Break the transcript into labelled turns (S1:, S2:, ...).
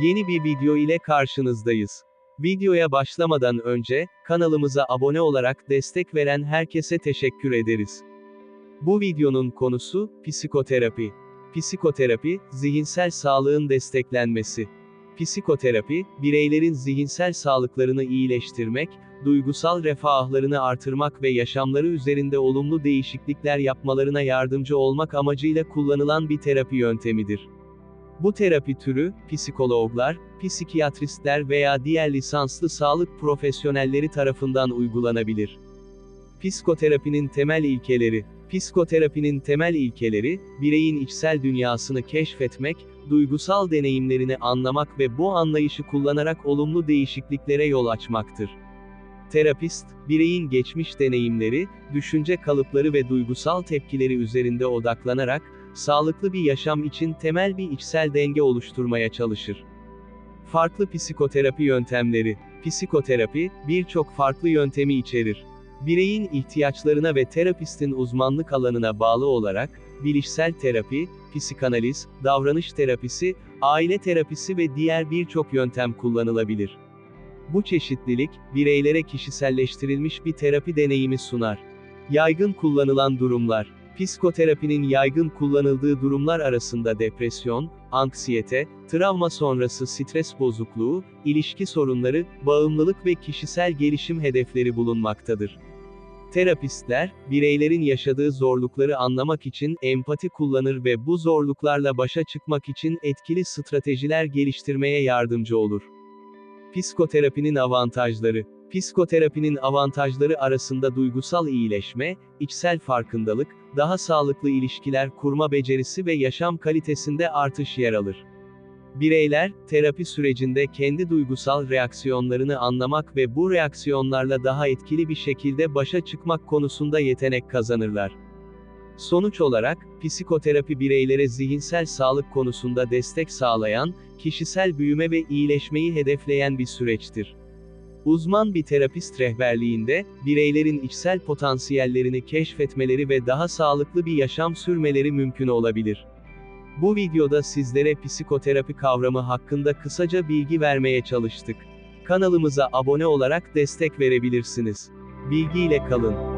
S1: Yeni bir video ile karşınızdayız. Videoya başlamadan önce, kanalımıza abone olarak destek veren herkese teşekkür ederiz. Bu videonun konusu, psikoterapi. Psikoterapi, zihinsel sağlığın desteklenmesi. Psikoterapi, bireylerin zihinsel sağlıklarını iyileştirmek, duygusal refahlarını artırmak ve yaşamları üzerinde olumlu değişiklikler yapmalarına yardımcı olmak amacıyla kullanılan bir terapi yöntemidir. Bu terapi türü, psikologlar, psikiyatristler veya diğer lisanslı sağlık profesyonelleri tarafından uygulanabilir. Psikoterapinin temel ilkeleri Psikoterapinin temel ilkeleri, bireyin içsel dünyasını keşfetmek, duygusal deneyimlerini anlamak ve bu anlayışı kullanarak olumlu değişikliklere yol açmaktır. Terapist, bireyin geçmiş deneyimleri, düşünce kalıpları ve duygusal tepkileri üzerinde odaklanarak, sağlıklı bir yaşam için temel bir içsel denge oluşturmaya çalışır. Farklı psikoterapi yöntemleri. Psikoterapi, birçok farklı yöntemi içerir. Bireyin ihtiyaçlarına ve terapistin uzmanlık alanına bağlı olarak, bilişsel terapi, psikanaliz, davranış terapisi, aile terapisi ve diğer birçok yöntem kullanılabilir. Bu çeşitlilik, bireylere kişiselleştirilmiş bir terapi deneyimi sunar. Yaygın kullanılan durumlar. Psikoterapinin yaygın kullanıldığı durumlar arasında depresyon, anksiyete, travma sonrası stres bozukluğu, ilişki sorunları, bağımlılık ve kişisel gelişim hedefleri bulunmaktadır. Terapistler, bireylerin yaşadığı zorlukları anlamak için empati kullanır ve bu zorluklarla başa çıkmak için etkili stratejiler geliştirmeye yardımcı olur. Psikoterapinin avantajları Psikoterapinin avantajları arasında duygusal iyileşme, içsel farkındalık, daha sağlıklı ilişkiler kurma becerisi ve yaşam kalitesinde artış yer alır. Bireyler, terapi sürecinde kendi duygusal reaksiyonlarını anlamak ve bu reaksiyonlarla daha etkili bir şekilde başa çıkmak konusunda yetenek kazanırlar. Sonuç olarak, psikoterapi bireylere zihinsel sağlık konusunda destek sağlayan, kişisel büyüme ve iyileşmeyi hedefleyen bir süreçtir. Uzman bir terapist rehberliğinde, bireylerin içsel potansiyellerini keşfetmeleri ve daha sağlıklı bir yaşam sürmeleri mümkün olabilir. Bu videoda sizlere psikoterapi kavramı hakkında kısaca bilgi vermeye çalıştık. Kanalımıza abone olarak destek verebilirsiniz. Bilgiyle kalın.